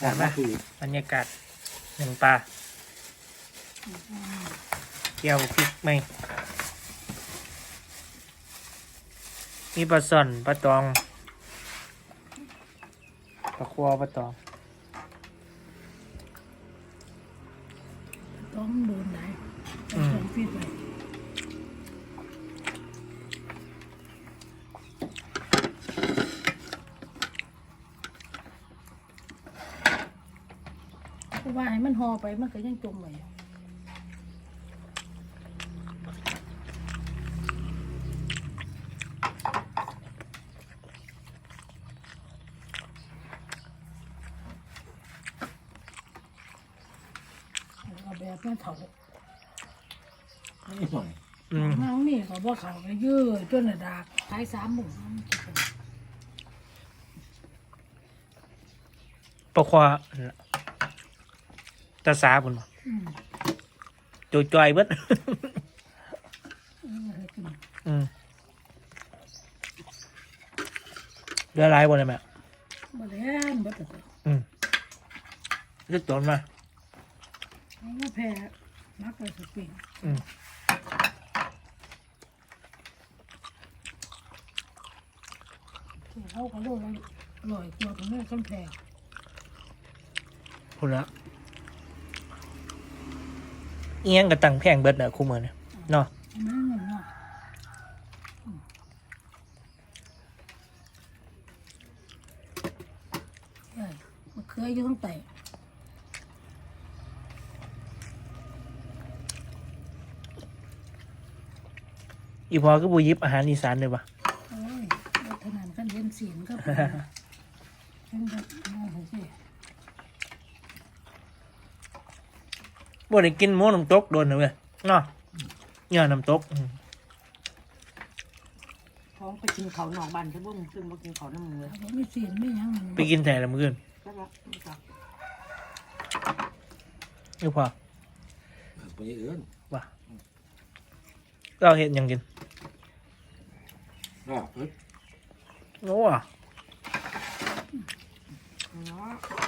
ถามว่าคือบรรยากาศหนึ่งปลาเกี่ยวพริกไหมมีปลาส่อนปลาตองปลาควปลาตองต้องโดนไหนต้องสองฟีดไป เพราะว่าให้มันห่อไปมันก็ยังจมไว้เอาแบบมันเถานี่หน่อยอืมน้องนี่เขาบอกเขาไปยืดจนระดากท้ายสามหมู่น้ำกินกันปลาคว ตาสาบุญบ่อืมจอยจอยๆเบิดเอาให้กินอืมเรือหลายบนเลยแม่บ่แล้วบ่ตะอืมเลือดตนมาเอามาแพ้นักไปสปริงอืมเขาก็โลละร้อยกว่าของแม่กันแพ้พูดละ เอียงกับตังแพงเบิดเนอะคู่มือเนี่ยเนาะอันนั้นเงินเนาะอืมใช่มะเขืออยู่ข้างใต้อีพอก็บูยิบอาหารอีสานเลยปะโอ้ยวัฒนานกันเล่นเสียงก็เป็นฉันก็มองเห็น บ่ได้กินหมูน้ำตกโดนเลยเว้ยเนาะเนื้อน้ำตกอืมท้องไปกินเขาหนองบันใช่บุ้งซึ่งมากินเขาน้ำมือเขาไม่เสียงไม่หยังมันไปกินแต่ละมื้ออื่นก็ละนี่ก็อีพอไปเอื้อนว่าเราเห็นยังกินอะเพิ่นโอ้ว่ะเนาะ